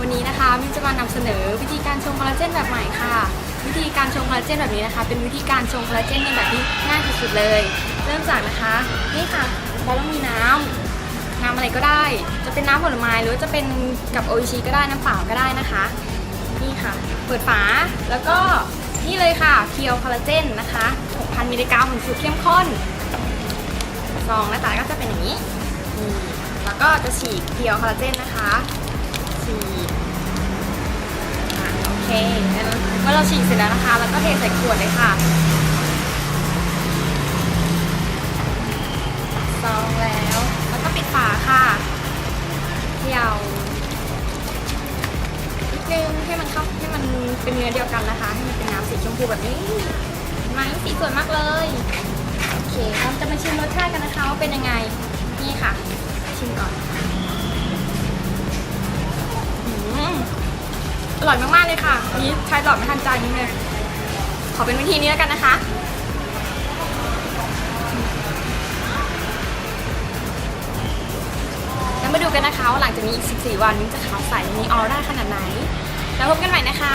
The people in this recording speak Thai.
วันนี้นะคะมินจะมานำเสนอวิธีการชงคอลลาเจนแบบใหม่ค่ะ วิธีการชงคอลลาเจนแบบนี้นะคะ เป็นวิธีการชงคอลลาเจนในแบบที่ง่ายที่สุดเลย เริ่มจากนะคะนี่ค่ะเราต้องมีน้ำน้ำอะไรก็ได้ จะเป็นน้ำผลไม้หรือจะเป็นกับโออิชิก็ได้น้ำเปล่าก็ได้นะคะ นี่ค่ะ เปิดฝาแล้วก็นี่เลยค่ะเคียวคอลลาเจนนะคะ 6,000มิลลิกรัมสูตรเข้มข้นซองหน้าตาก็จะเป็นอย่างนี้ แล้วก็จะฉีกเคียวคอลลาเจนนะคะ เมื่อเราฉีกเสร็จแล้วนะคะ แล้วก็เทใส่ขวดเลยค่ะซองแล้ว แล้วก็ปิดฝาค่ะเคี่ยวนิดนึงให้มันเข้าให้มันเป็นเนื้อเดียวกันนะคะ ให้มันเป็นน้ำสีชมพูแบบนี้เห็นไหมสีสวยมากเลยโอเคเราจะมาชิมรสชาติกันนะคะว่าเป็นยังไงนี่ค่ะ ชิมก่อน อืม อร่อยมากๆเลยค่ะนี้ใช้หลอบไม่ทันใจนิดนึงขอเป็นวิธีนี้แล้วกันนะคะ แล้วมาดูกันนะคะว่าหลังจากนี้อีก 14 วันมิ้งจะขาวใสมีออร่าขนาดไหน แล้วพบกันใหม่นะคะ